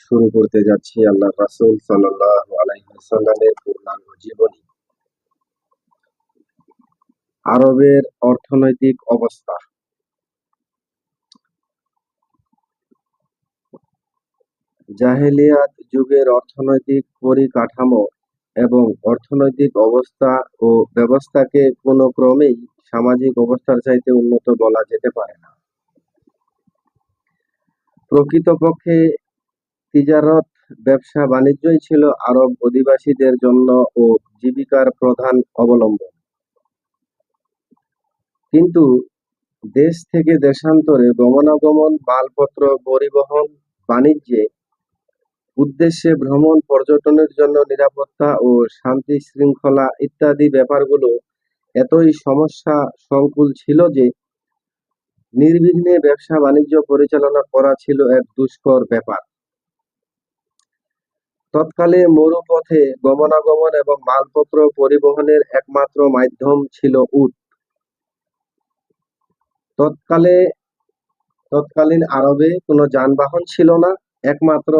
শুরু করতে যাচ্ছি আল্লাহ রাসূল আলাইহি পূর্ণাঙ্গ জীবনী। আরবের অর্থনৈতিক অবস্থা। জাহেলিয়াত যুগের অর্থনৈতিক পরিকাঠামো এবং অর্থনৈতিক অবস্থা ও ব্যবস্থাকে কোনো ক্রমেই সামাজিক অবস্থার চাইতে উন্নত বলা যেতে পারে না। প্রকৃতপক্ষে তিজারত ব্যবসা বাণিজ্যই ছিল আরব অধিবাসীদের জন্য ও জীবিকার প্রধান অবলম্বন। কিন্তু দেশ থেকে দেশান্তরে গমনাগমন, মালপত্র, পরিবহন, বাণিজ্যে উদ্দেশ্যে ভ্রমণ, পর্যটনের জন্য নিরাপত্তা ও শান্তি শৃঙ্খলা ইত্যাদি ব্যাপারগুলো এতই সমস্যা সংকুল ছিল যে নির্বিঘ্নে ব্যবসা বাণিজ্য পরিচালনা করা ছিল এক দুষ্কর ব্যাপার। তৎকালে মরুপথে গমনাগমন এবং মালপত্র পরিবহনের একমাত্র মাধ্যম ছিল উট। তৎকালে, তৎকালীন আরবে কোনো যানবাহন ছিল না, একমাত্র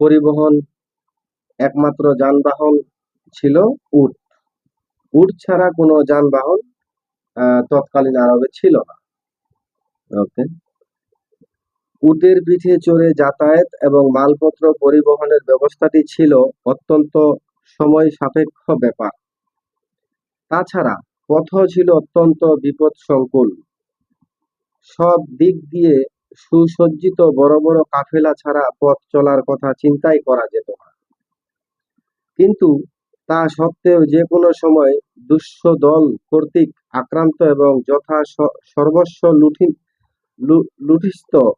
পরিবহন, একমাত্র যানবাহন ছিল উট। উট ছাড়া কোনো যানবাহন তৎকালীন আরবে ছিল না। ওকে উটের পিঠে চড়ে যাতায়াত এবং মালপত্র পরিবহনের ব্যবস্থাটি ছিল অত্যন্ত সময় সাপেক্ষ ব্যাপার। তাছাড়া পথও ছিল অত্যন্ত বিপদসংকুল। সব দিক দিয়ে সুসজ্জিত বড় বড় কাফেলা ছাড়া পথ চলার কথা চিন্তাই করা যেত না। কিন্তু তা সত্ত্বেও যে কোনো সময় দুঃস্ব দল কর্তৃক আক্রান্ত এবং যথা সর্বস্ব লুঠি লু- লুঠিস্ত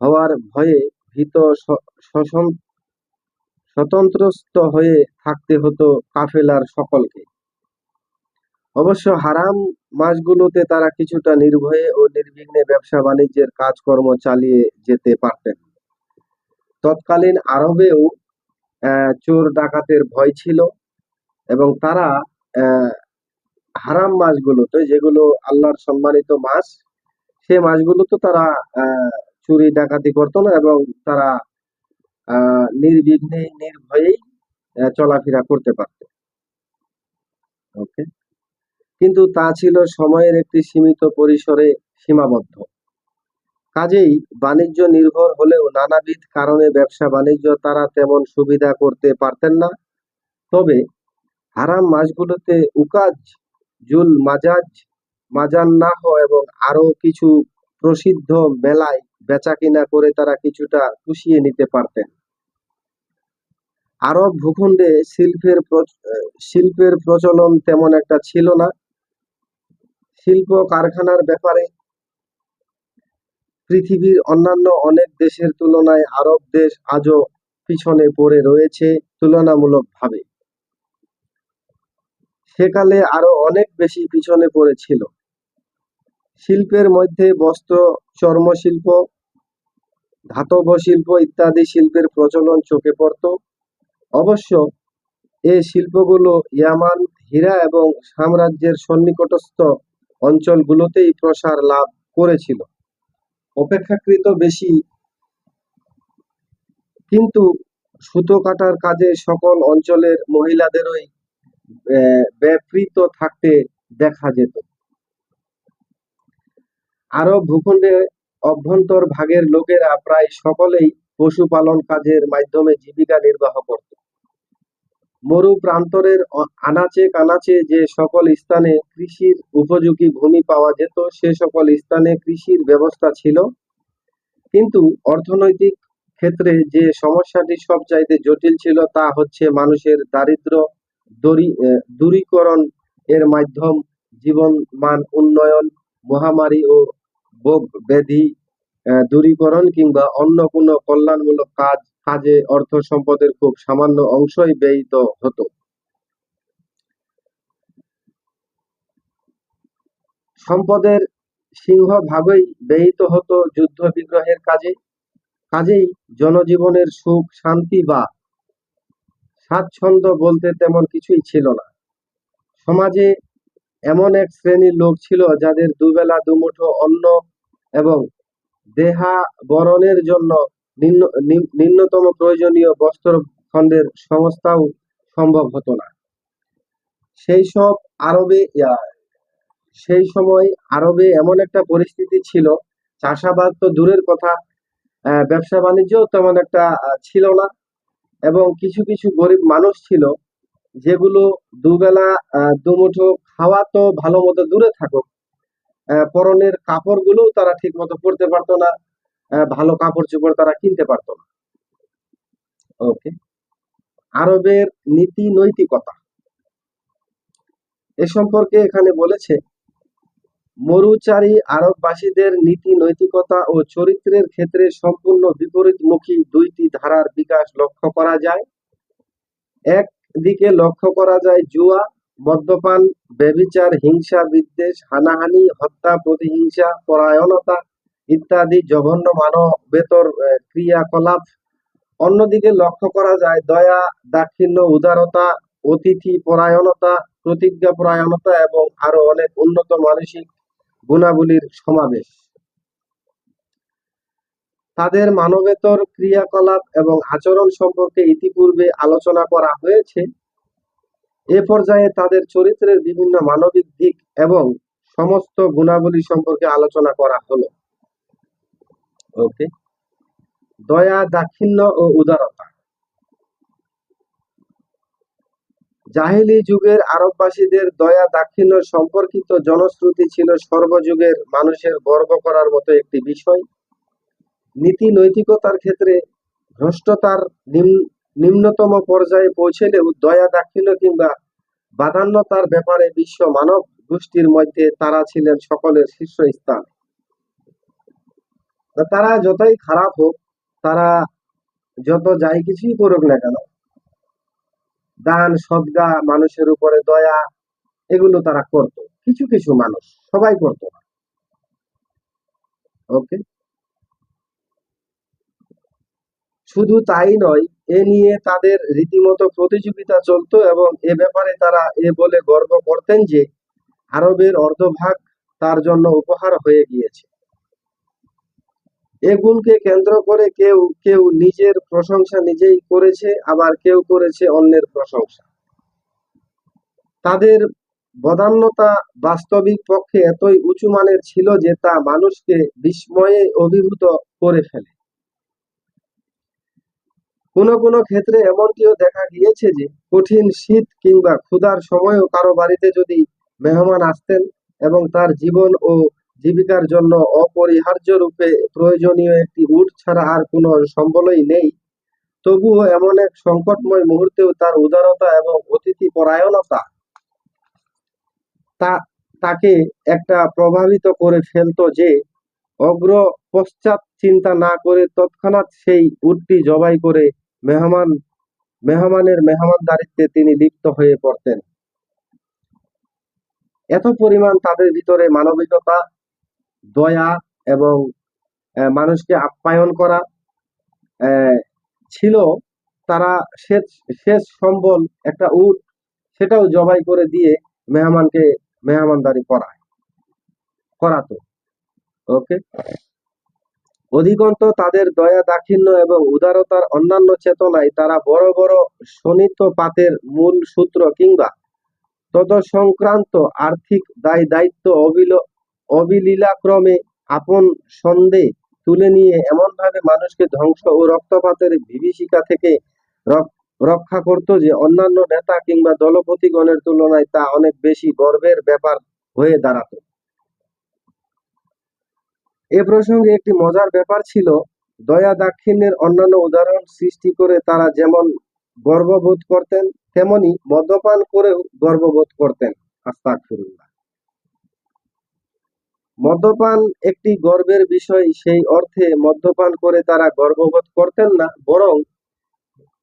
হওয়ার ভয়ে ভীত স্বতন্ত্রস্ত হয়ে থাকতে হতো কাফেলার সকলকে। অবশ্য হারাম মাসগুলোতে তারা কিছুটা নির্ভয়ে ও নির্বিঘ্নে ব্যবসা বাণিজ্যের কাজকর্ম চালিয়ে যেতে পারতেন। তৎকালীন আরবেও চোর ডাকাতের ভয় ছিল এবং তারা হারাম মাসগুলোতে যেগুলো আল্লাহর সম্মানিত মাস, সে মাসগুলোতে তারা চুরি, ডাকাতি করতো না এবং তারা নির্বিঘ্নে নির্ভয়েই চলাফেরা করতে পারত। ওকে কিন্তু তা ছিল সময়ের একটি সীমিত পরিসরে সীমাবদ্ধ। কাজেই বাণিজ্য নির্ভর হলেও নানাবিধ কারণে ব্যবসা বাণিজ্য তারা তেমন সুবিধা করতে পারতেন না। তবে হারাম মাসগুলোতে উকাজ, জুল, মাজাজ মাজান মাজান্নাহ এবং আরও কিছু প্রসিদ্ধ মেলায় বেচাকিনা করে তারা কিছুটা পুষিয়ে নিতে পারতেন। আরব ভূখণ্ডে শিল্পের শিল্পের প্রচলন তেমন একটা ছিল না। শিল্প কারখানার ব্যাপারে পৃথিবীর অন্যান্য অনেক দেশের তুলনায় আরব দেশ আজও পিছনে পড়ে রয়েছে তুলনামূলকভাবে। সেকালে আরও অনেক বেশি পিছনে পড়েছিল। শিল্পের মধ্যে বস্ত্র, চর্মশিল্প, ধাতব শিল্প ইত্যাদি শিল্পের প্রচলন চোখে পড়ত। অবশ্য এই শিল্পগুলো ইয়ামান, হীরা এবং সাম্রাজ্যের সন্নিকটস্থ অঞ্চলগুলোতেই প্রসার লাভ করেছিল। অপেক্ষাকৃত বেশি। কিন্তু সুতো কাটার কাজে সকল অঞ্চলের মহিলাদেরই ব্যাপৃত থাকতে দেখা যেত। আরব ভূখণ্ডে অভ্যন্তর ভাগের লোকেরা প্রায় সকলেই পশুপালন কাজের মাধ্যমে জীবিকা নির্বাহ করত। মরু প্রান্তরের আনাচে কানাচে যে সকল স্থানে কৃষির উপযোগী ভূমি পাওয়া যেত সে সকল স্থানে কৃষির ব্যবস্থা ছিল। কিন্তু অর্থনৈতিক ক্ষেত্রে যে সমস্যাটি সবচাইতে জটিল ছিল তা হচ্ছে মানুষের দারিদ্র্য দরি- আহ, দূরীকরণ এর মাধ্যম জীবন মান উন্নয়ন মহামারী ও ভোগ, ব্যাধি দূরীকরণ কিংবা অন্য কোনো কল্যাণমূলক কাজ, কাজে অর্থ সম্পদের খুব সামান্য অংশই ব্যয়িত হতো। সম্পদের সিংহভাগই ব্যয়িত হতো যুদ্ধ বিগ্রহের কাজে। কাজেই জনজীবনের সুখ, শান্তি বা স্বাচ্ছন্দ্য বলতে তেমন কিছুই ছিল না। সমাজে এমন এক শ্রেণির লোক ছিল যাদের দুবেলা, দুমুঠো অন্ন এবং দেহা বরণের জন্য নিম্ন- নিম- নিম্নতম প্রয়োজনীয় বস্ত্র খণ্ডের সংস্থাও সম্ভব হতো না। সেই সব আরবে সেই সময় আরবে এমন একটা পরিস্থিতি ছিল, চাষাবাদ তো দূরের কথা ব্যবসা বাণিজ্য তেমন একটা ছিল না এবং কিছু কিছু গরিব মানুষ ছিল যেগুলো দুবেলা দুমুঠো খাওয়া তো ভালো মতো দূরে থাকুক। পরনের কাপড়গুলো তারা ঠিক মতো পরতে পারতো না। ভালো কাপড় চোপড় তারা কিনতে পারতো না। ওকে। আরবের নীতি নৈতিকতা। এ সম্পর্কে এখানে বলেছে, মরুচারী আরববাসীদের নীতি নৈতিকতা ও চরিত্রের ক্ষেত্রে সম্পূর্ণ বিপরীতমুখী দুইটি ধারার বিকাশ লক্ষ্য করা যায়। এক দিকে লক্ষ্য করা যায়, জুয়া, মদ্যপান, ব্যভিচার, হিংসা, বিদ্বেষ, হানাহানি, হত্যা, প্রতিহিংসা, পরায়ণতা ইত্যাদি জঘন্য মানবেতর ক্রিয়াকলাপ। অন্যদিকে লক্ষ্য করা যায়, দয়া, দাক্ষিণ্য, উদারতা, অতিথি পরায়ণতা, প্রতিজ্ঞা পরায়ণতা এবং আরও অনেক উন্নত মানসিক গুণাবলীর সমাবেশ। তাদের মানবেতর ক্রিয়াকলাপ এবং আচরণ সম্পর্কে ইতিপূর্বে আলোচনা করা হয়েছে। এ পর্যায়ে তাদের চরিত্রের বিভিন্ন মানবিক দিক এবং সমস্ত গুণাবলী সম্পর্কে আলোচনা করা হলো। ওকে। দয়া, দাক্ষিণ্য ও উদারতা। জাহিলি যুগের আরববাসীদের দয়া, দাক্ষিণ্য সম্পর্কিত জনশ্রুতি ছিল সর্বযুগের মানুষের গর্ব করার মতো একটি বিষয়। নীতি নৈতিকতার ক্ষেত্রে ভ্রষ্টতার নিম্ন- নিম্নতম পর্যায়ে পৌঁছলেও দয়া, দাক্ষিণ্য কিংবা বাদান্যতার ব্যাপারে বিশ্ব মানব গোষ্ঠীর মধ্যে তারা ছিলেন সকলের শীর্ষস্থান। তারা যতই খারাপ হোক, তারা যত যাই কিছুই করুক না কেন, দান, সদ্গা, মানুষের উপরে দয়া, এগুলো তারা করত। কিছু কিছু মানুষ সবাই করত না। ওকে? শুধু তাই নয়, এ নিয়ে তাদের রীতিমতো প্রতিযোগিতা চলতো এবং এ ব্যাপারে তারা এ বলে গর্ব করতেন যে, আরবের অর্ধভাগ তার জন্য উপহার হয়ে গিয়েছে। এ গুণকে কেন্দ্র করে কেউ কেউ নিজের প্রশংসা নিজেই করেছে, আবার কেউ করেছে অন্যের প্রশংসা। তাদের বদান্যতা বাস্তবিক পক্ষে এতই উঁচু মানের ছিল যে তা মানুষকে বিস্ময়ে অভিভূত করে ফেলে। কোনো কোনো ক্ষেত্রে এমনটিও দেখা গিয়েছে যে কঠিন শীত কিংবা ক্ষুধার সময়ও কারও বাড়িতে যদি মেহমান আসতেন এবং তার জীবন ও জীবিকার জন্য অপরিহার্য রূপে প্রয়োজনীয় একটি উট ছাড়া আর কোনো সম্বলই নেই। তবুও এমন এক সংকটময় মুহূর্তেও তার উদারতা এবং অতিথি পরায়ণতা তা, তাকে একটা প্রভাবিত করে ফেলতো যে অগ্র পশ্চাৎ চিন্তা না করে তৎক্ষণাৎ সেই উটটি জবাই করে মেহমান, মেহমানের মেহমানদারিত্বে তিনি লিপ্ত হয়ে পড়তেন। এত পরিমাণ তাদের ভিতরে মানবিকতা, দয়া এবং মানুষকে আপ্যায়ন করা ছিল তারা শেষ শেষ সম্বল একটা উট, সেটাও জবাই করে দিয়ে মেহমানকে মেহমানদারি করায়, করাতো। ওকে? অধিকন্ত তাদের দয়া, দাক্ষিণ্য এবং উদারতার অন্যান্য চেতনায় তারা বড় বড় শোণিত পাতের মূল সূত্র কিংবা তৎসংক্রান্ত আর্থিক দায়, দায়িত্ব অবিল, অবিলীলাক্রমে আপন সন্দে তুলে নিয়ে এমনভাবে মানুষকে ধ্বংস ও রক্তপাতের বিভীষিকা থেকে রক্ষা করত যে অন্যান্য নেতা কিংবা দলপতিগণের তুলনায় তা অনেক বেশি গর্বের ব্যাপার হয়ে দাঁড়াতো। এ প্রসঙ্গে একটি মজার ব্যাপার ছিল, দয়া দাক্ষিণ্যের অন্যান্য উদাহরণ সৃষ্টি করে তারা যেমন গর্ববোধ করতেন, তেমনি মদ্যপান করেও গর্ববোধ করতেন, আস্তাগফিরুল্লাহ। মদ্যপান একটি গর্বের বিষয়, সেই অর্থে মদ্যপান করে তারা গর্ববোধ করতেন না, বরং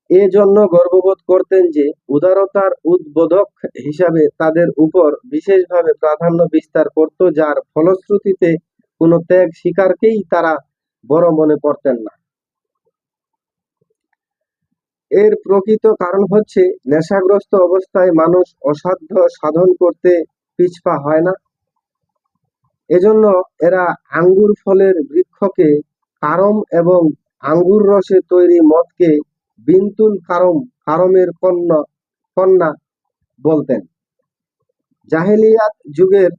এ জন্য গর্ববোধ করতেন যে, উদারতার উদ্বোধক হিসাবে তাদের উপর বিশেষভাবে প্রাধান্য বিস্তার করত, যার ফলশ্রুতিতে কোনো ত্যাগ স্বীকারকেই তারা বড় মনে করতেন না। এর প্রকৃত কারণ হচ্ছে, নেশাগ্রস্ত অবস্থায় মানুষ অসাধ্য সাধন করতে পিছপা হয় না। এজন্য এরা আঙ্গুর ফলের বৃক্ষকে কারম এবং আঙ্গুর রসে তৈরি মদকে বিন্তুল কারম, কারমের কন্যা কন্যা বলতেন। জাহেলিয়াত যুগের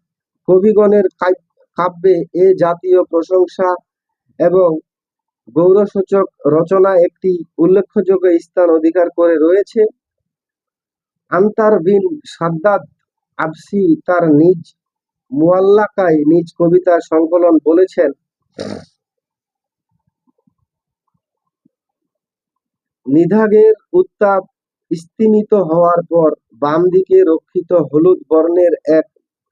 কবিগণের কাই- কাব্যে এ জাতীয় প্রশংসা এবং গৌরসূচক রচনা একটি উল্লেখযোগ্য স্থান অধিকার করে রয়েছে। আন্তার বিন সাদ্দাদ আবসি তার নিজ মুয়াল্লাকায় নিজ কবিতার সংকলন বলেছেন, নিধাগের উত্তাপ স্তিমিত হওয়ার পর বাম দিকে রক্ষিত হলুদ বর্ণের এক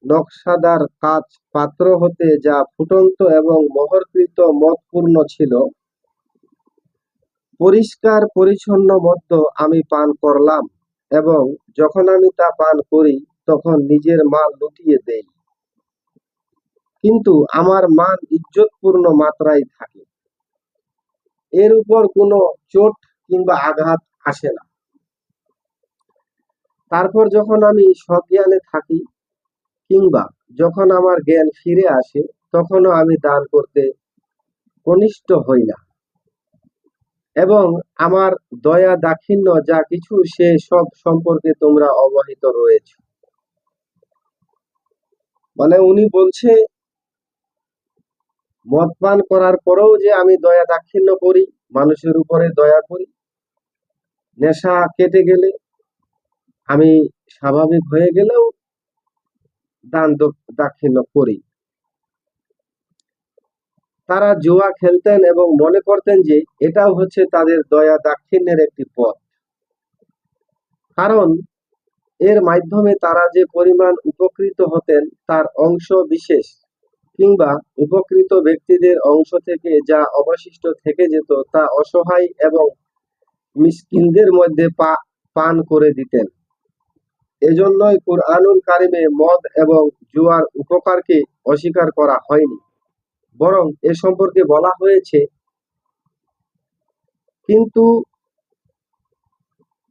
নকশাদার কাচ পাত্র হতে যা ফুটন্ত এবং মোহরকৃত মদপূর্ণ ছিল। পরিষ্কার পরিচ্ছন্ন মদ্য আমি পান করলাম এবং যখন আমি তা পান করি তখন নিজের মাল লুটিয়ে দেই। কিন্তু আমার মান ইজ্জতপূর্ণ মাত্রায় থাকে। এর উপর কোনো চোট কিংবা আঘাত আসে না। তারপর যখন আমি সজ্ঞানে থাকি কিংবা যখন আমার জ্ঞান ফিরে আসে, তখনও আমি দান করতে কনিষ্ঠ হই না। এবং আমার দয়া দাক্ষিণ্য যা কিছু, সে সব সম্পর্কে তোমরা অবহিত রয়েছ। মানে উনি বলছে, মদ পান করার পরেও যে আমি দয়া দাক্ষিণ্য করি, মানুষের উপরে দয়া করি, নেশা কেটে গেলে, আমি স্বাভাবিক হয়ে গেলেও দান দাক্ষিণ্য করি। তারা জুয়া খেলতেন এবং মনে করতেন যে এটাও হচ্ছে তাদের দয়া দাক্ষিণ্যের একটি পথ। কারণ এর মাধ্যমে তারা যে পরিমাণ উপকৃত হতেন তার অংশ বিশেষ, কিংবা উপকৃত ব্যক্তিদের অংশ থেকে যা অবশিষ্ট থেকে যেত তা অসহায় এবং মিসকিনদের মধ্যে পান করে দিতেন। এজন্যই কুরআনুল কারিমে মদ এবং জুয়ার উপকারকে অস্বীকার করা হয়নি। বরং এ সম্পর্কে বলা হয়েছে, কিন্তু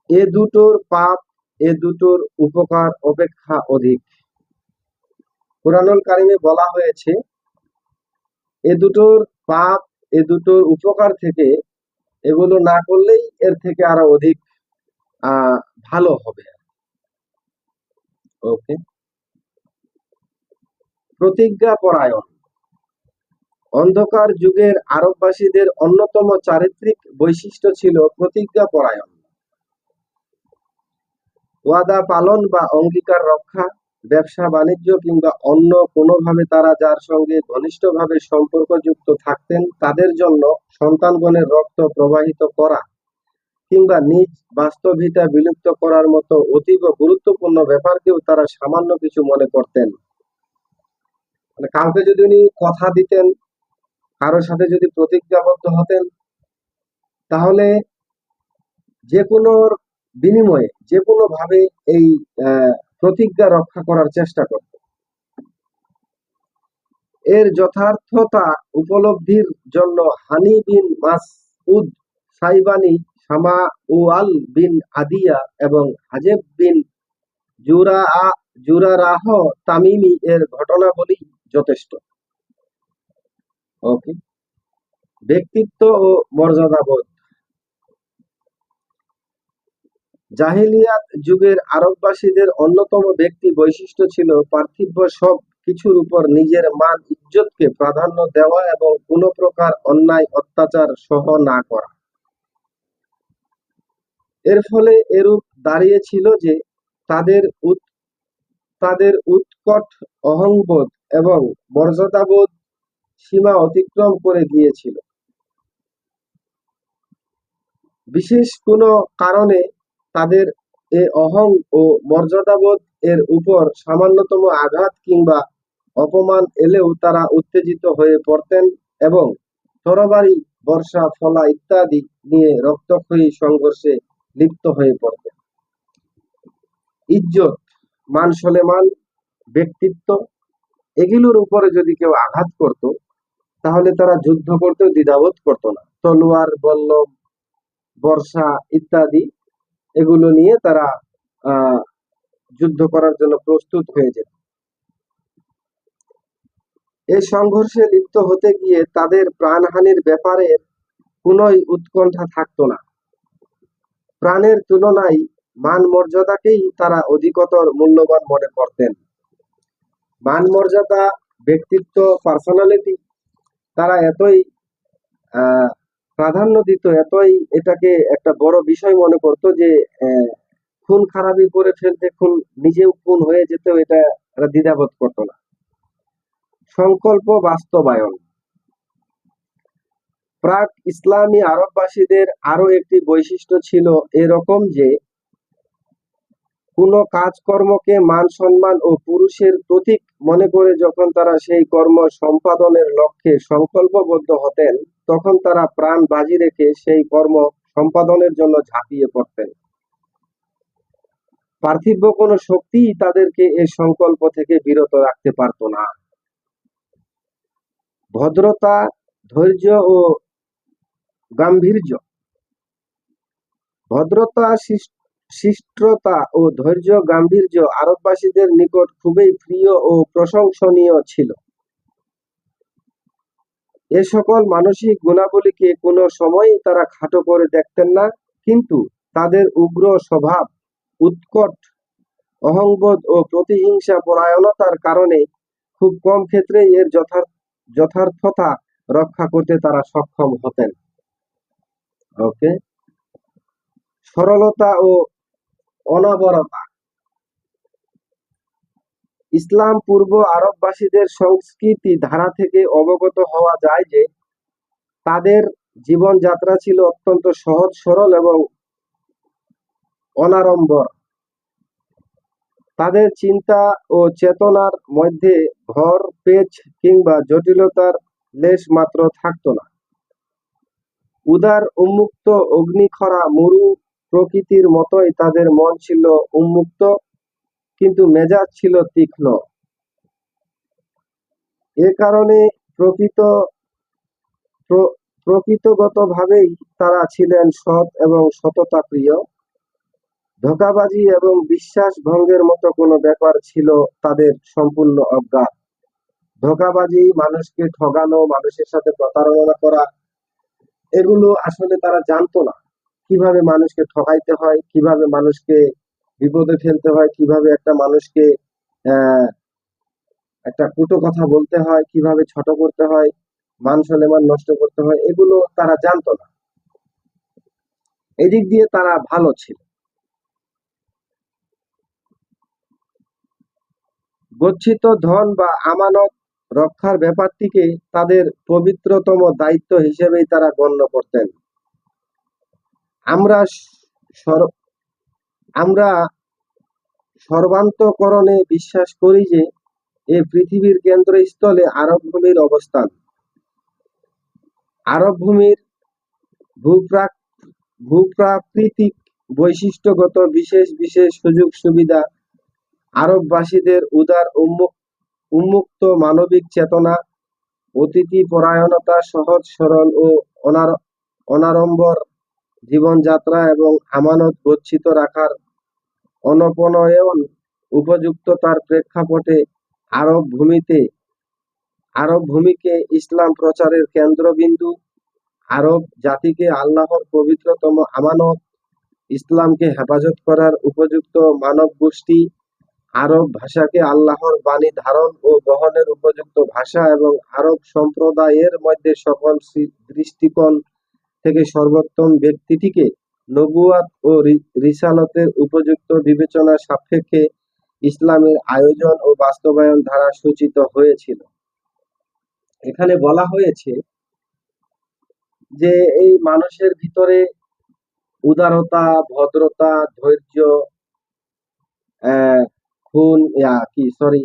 এ দুটোর পাপ, এ দুটোর উপকার অপেক্ষা অধিক। কুরআনুল কারিমে বলা হয়েছে, এ দুটোর পাপ, এ দুটোর উপকার থেকে এগুলো না করলেই এর থেকে আরও অধিক, আহ, ভালো হবে। ওকে প্রতিজ্ঞা পরায়ণ অন্ধকার যুগের আরববাসীদের অন্যতম চারিত্রিক বৈশিষ্ট্য ছিল প্রতিজ্ঞা পরায়ণ ওয়াদা পালন বা অঙ্গীকার রক্ষা, ব্যবসা বাণিজ্য কিংবা অন্য কোনোভাবে তারা যার সঙ্গে ঘনিষ্ঠভাবে সম্পর্কযুক্ত থাকতেন, তাদের জন্য সন্তানগণের রক্ত প্রবাহিত করা কিংবা নিজ বাস্তবিতা বিলুপ্ত করার মতো অতীব গুরুত্বপূর্ণ ব্যাপারকেও তারা সামান্য কিছু মনে করতেন। মানে কাউকে যদি উনি কথা দিতেন, কারোর সাথে যদি প্রতিজ্ঞাবদ্ধ হতেন, তাহলে যে কোনো বিনিময়ে যে কোনো ভাবে এই প্রতিজ্ঞা রক্ষা করার চেষ্টা করত। এর যথার্থতা উপলব্ধির জন্য হানি বিন মাসউদ সাইবানি সামাউয়াল বিন আদিয়া এবং হাজেব বিন জুরা জুরারাহ তামিমি এর ঘটনাবলী যথেষ্ট। ওকে ব্যক্তিত্ব ও মর্যাদাবোধ। জাহিলিয়াত যুগের আরববাসীদের অন্যতম ব্যক্তি বৈশিষ্ট্য ছিল পার্থিব সব কিছুর উপর নিজের মান, ইজ্জতকে প্রাধান্য দেওয়া এবং কোনো প্রকার অন্যায়, অত্যাচার সহ না করা। এর ফলে এরূপ দাঁড়িয়েছিল যে তাদের তাদের উৎকট অহংবোধ এবং মর্যাদাবোধ সীমা অতিক্রম করে গিয়েছিল বিশেষ কোনো কারণে তাদের এ অহং ও মর্যাদাবোধ এর উপর সামান্যতম আঘাত কিংবা অপমান এলেও তারা উত্তেজিত হয়ে পড়তেন এবং তরবারি, বর্ষা, ফলা ইত্যাদি নিয়ে রক্তক্ষয়ী সংঘর্ষে লিপ্ত হয়ে পড়তেন ইজ্জত, মান সলেমান, ব্যক্তিত্ব, এগুলোর উপরে যদি কেউ আঘাত করত, তাহলে তারা যুদ্ধ করতেও দ্বিধাবোধ করতো না। তলোয়ার, বল্লম, বর্ষা ইত্যাদি, এগুলো নিয়ে তারা যুদ্ধ করার জন্য প্রস্তুত হয়ে যেত। এই সংঘর্ষে লিপ্ত হতে গিয়ে তাদের প্রাণহানির ব্যাপারে কোনোই উৎকণ্ঠা থাকতো না। প্রাণের তুলনায় মান মর্যাদাকেই তারা অধিকতর মূল্যবান মনে করতেন। মান মর্যাদা ব্যক্তিত্ব পার্সোনালিটি তারা এতই প্রাধান্য দিত, এতই এটাকে একটা বড় বিষয় মনে করতো যে খুন খারাপি করে ফেলতে খুন, নিজেও খুন হয়ে যেতেও এটা দ্বিধাবোধ করতো না। সংকল্প বাস্তবায়ন। প্রাক ইসলামী আরববাসীদের আরও একটি বৈশিষ্ট্য ছিল এরকম যে, কোনো কাজকর্মকে মান সম্মান ও পুরুষের প্রতীক মনে করে যখন তারা সেই কর্ম সম্পাদনের লক্ষ্যে সংকল্পবদ্ধ হতেন, তখন তারা প্রাণ বাজি রেখে সেই কর্ম সম্পাদনের জন্য ঝাঁপিয়ে পড়তেন। পার্থিব কোনো শক্তিই তাদেরকে এই সংকল্প থেকে বিরত রাখতে পারত না। ভদ্রতা, ধৈর্য ও গাম্ভীর্য। ভদ্রতা শিষ্টতা ও ধৈর্য, গাম্ভীর্য আরববাসীদের নিকট খুবই প্রিয় ও প্রশংসনীয় ছিল। এ সকল মানসিক গুণাবলীকে কোনো সময়ই তারা খাটো করে দেখতেন না, কিন্তু তাদের উগ্র স্বভাব, উৎকট অহংবোধ ও প্রতিহিংসা পরায়ণতার কারণে খুব কম ক্ষেত্রেই এর যথার্থ যথার্থতা রক্ষা করতে তারা সক্ষম হতেন। ওকে? সরলতা ও অনাবরতা। ইসলাম পূর্ব আরববাসীদের সংস্কৃতি ধারা থেকে অবগত হওয়া যায় যে, তাদের জীবনযাত্রা ছিল অত্যন্ত সহজ, সরল এবং অনাড়ম্বর। তাদের চিন্তা ও চেতনার মধ্যে ভর, পেচ কিংবা জটিলতার লেশ মাত্র থাকতো না। উদার উন্মুক্ত অগ্নিখরা মরু প্রকৃতির মতোই তাদের মন ছিল উন্মুক্ত, কিন্তু মেজাজ ছিল তীক্ষ্ণ। এ কারণে প্রকৃত, প্র- প্রকৃতগতভাবেই তারা ছিলেন সৎ এবং সততা প্রিয় ধোঁকাবাজি এবং বিশ্বাস ভঙ্গের মতো কোনো ব্যাপার ছিল তাদের সম্পূর্ণ অজ্ঞাত। ধোঁকাবাজি মানুষকে ঠগানো, মানুষের সাথে প্রতারণা করা এগুলো আসলে তারা জানতো না। কীভাবে মানুষকে ঠকাইতে হয়, কীভাবে মানুষকে বিপদে ফেলতে হয়, কীভাবে একটা মানুষকে একটা কুটো কথা বলতে হয়, কীভাবে ছোট করতে হয়, মান সম্মান নষ্ট করতে হয়, এগুলো তারা জানতো না। এদিক দিয়ে তারা ভালো ছিল। গচ্ছিত ধন বা আমানত রক্ষার ব্যাপারটিকে তাদের পবিত্রতম দায়িত্ব হিসেবেই তারা গণ্য করতেন। আমরা আমরা সর্বান্তকরণে বিশ্বাস করি যে এই পৃথিবীর কেন্দ্রস্থলে আরব ভূমির অবস্থান। আরব ভূমির ভূপ্রাক, ভূপ্রাকৃতিক বৈশিষ্ট্যগত বিশেষ বিশেষ সুযোগ সুবিধা আরববাসীদের উদার উন্মুক উন্মুক্ত মানবিক চেতনা, অতিথি পরায়ণতা, সহজ, সরল ও অনার, অনাড়ম্বর জীবনযাত্রা এবং আমানত গচ্ছিত রাখার অনপনয়ন উপযুক্ততার প্রেক্ষাপটে আরব ভূমিতে আরব ভূমিকে ইসলাম প্রচারের কেন্দ্রবিন্দু, আরব জাতিকে আল্লাহর পবিত্রতম আমানত, ইসলামকে হেফাজত করার উপযুক্ত মানব গোষ্ঠী আরব ভাষাকে আল্লাহর বাণী ধারণ ও বহনের উপযুক্ত ভাষা এবং আরব সম্প্রদায়ের মধ্যে সকল দৃষ্টিকোণ থেকে সর্বোত্তম ব্যক্তিটিকে নবুয়াত ও রিসালতের উপযুক্ত বিবেচনা সাপেক্ষে ইসলামের আয়োজন ও বাস্তবায়ন ধারা সূচিত হয়েছিল। এখানে বলা হয়েছে যে এই মানুষের ভিতরে উদারতা, ভদ্রতা, ধৈর্য খুন কি সরি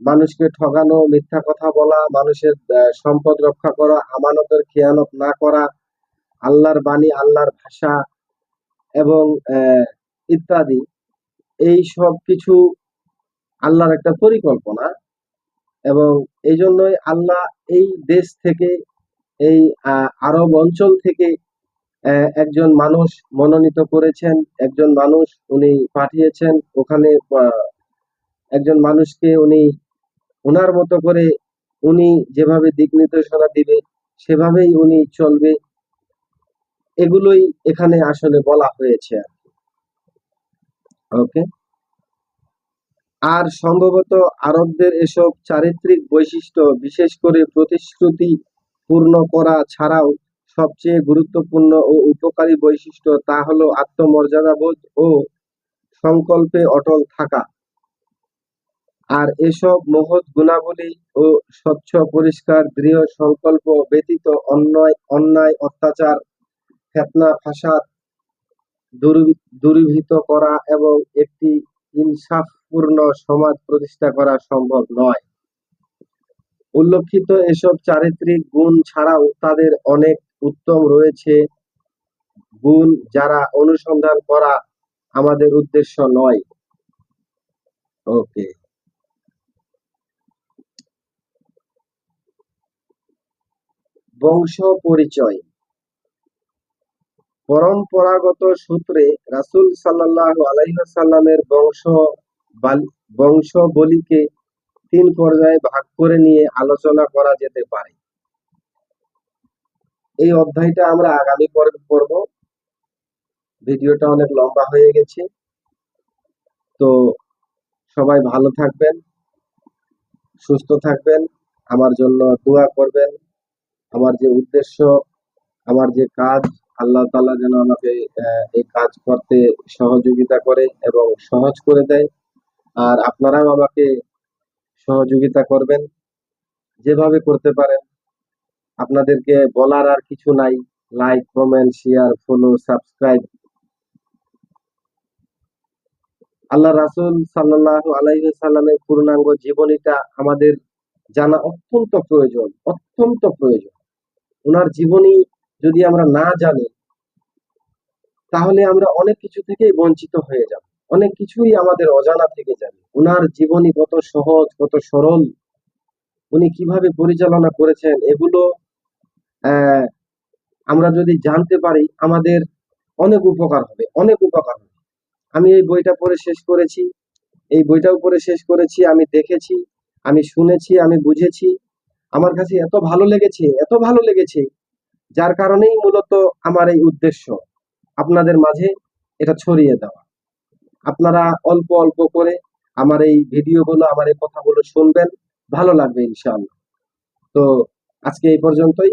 মানুষকে ঠগানো, মিথ্যা কথা বলা, মানুষের সম্পদ রক্ষা করা, আমানতের খেয়ানত না করা, আল্লাহর বাণী, আল্লাহর ভাষা এবং ইত্যাদি, এই সব কিছু আল্লাহর একটা পরিকল্পনা এবং এই জন্যই আল্লাহ এই দেশ থেকে, এই আরব অঞ্চল থেকে একজন মানুষ মনোনীত করেছেন, একজন মানুষ উনি পাঠিয়েছেন, ওখানে একজন মানুষকে উনি ওনার মতো করে উনি যেভাবে দিক নির্দেশনা দিবে, সেভাবেই উনি চলবে এগুলোই এখানে আসলে বলা হয়েছে। ওকে আর সম্ভবত আরবদের এসব চারিত্রিক বৈশিষ্ট্য বিশেষ করে প্রতিশ্রুতি পূর্ণ করা ছাড়াও সবচেয়ে গুরুত্বপূর্ণ ও উপকারী বৈশিষ্ট্য তা হলো আত্মমর্যাদাবোধ ও সংকল্পে অটল থাকা। আর এসব মহৎ গুণাবলী ও স্বচ্ছ, পরিষ্কার, দৃঢ় সংকল্প ব্যতীত অন্যায় অন্যায়, অত্যাচার, ফেতনা, ফাসাদ, দূরী- দূরীভূত করা এবং একটি ইনসাফপূর্ণ সমাজ প্রতিষ্ঠা করা সম্ভব নয়। উল্লেখিত এসব চারিত্রিক গুণ ছাড়াও তাদের অনেক উত্তম রয়েছে। গুণ যারা অনুসন্ধান করা আমাদের উদ্দেশ্য নয়। ওকে। বংশ পরিচয়। পরম্পরাগত সূত্রে রাসূল সাল্লাল্লাহু আলাইহি ওয়াসাল্লামের বংশ বাল- বংশাবলীকে তিন পর্যায়ে ভাগ করে নিয়ে আলোচনা করা যেতে পারে। এই অধ্যায়টা আমরা আগামী পর্বে পড়ব ভিডিওটা অনেক লম্বা হয়ে গেছে। তো সবাই ভালো থাকবেন, সুস্থ থাকবেন, আমার জন্য দোয়া করবেন। আমার যে উদ্দেশ্য, আমার যে কাজ, আল্লাহ তাআলা যেন আমাকে এই কাজ করতে সহযোগিতা করে এবং সহজ করে দেয়। আর আপনারাও আমাকে সহযোগিতা করবেন, যেভাবে করতে পারেন। আপনাদেরকে বলার আর কিছু নাই। Like comment share follow subscribe Allah রাসূল সাল্লাল্লাহু আলাইহি সাল্লামের পূর্ণাঙ্গ জীবনীটা আমাদের জানা অত্যন্ত প্রয়োজন অত্যন্ত প্রয়োজন। ওনার জীবনী যদি আমরা না জানি, তাহলে আমরা অনেক কিছু থেকেই বঞ্চিত হয়ে যাব। অনেক কিছুই আমাদের অজানা থেকে যাবে। ওনার জীবনী কত সহজ, কত সরল। উনি কীভাবে পরিচালনা করেছেন, এগুলো আমরা যদি জানতে পারি, আমাদের অনেক উপকার হবে, অনেক উপকার হবে। আমি এই বইটা পড়ে শেষ করেছি, এই বইটাও পড়ে শেষ করেছি, আমি দেখেছি, আমি শুনেছি, আমি বুঝেছি। আমার কাছে এত ভালো লেগেছে, এত ভালো লেগেছে, যার কারণেই মূলত আমার এই উদ্দেশ্য আপনাদের মাঝে এটা ছড়িয়ে দেওয়া। আপনারা অল্প অল্প করে আমার এই ভিডিওগুলো, আমার এই কথাগুলো শুনবেন, ভালো লাগবে ইনশাআল্লাহ। তো আজকে এই পর্যন্তই।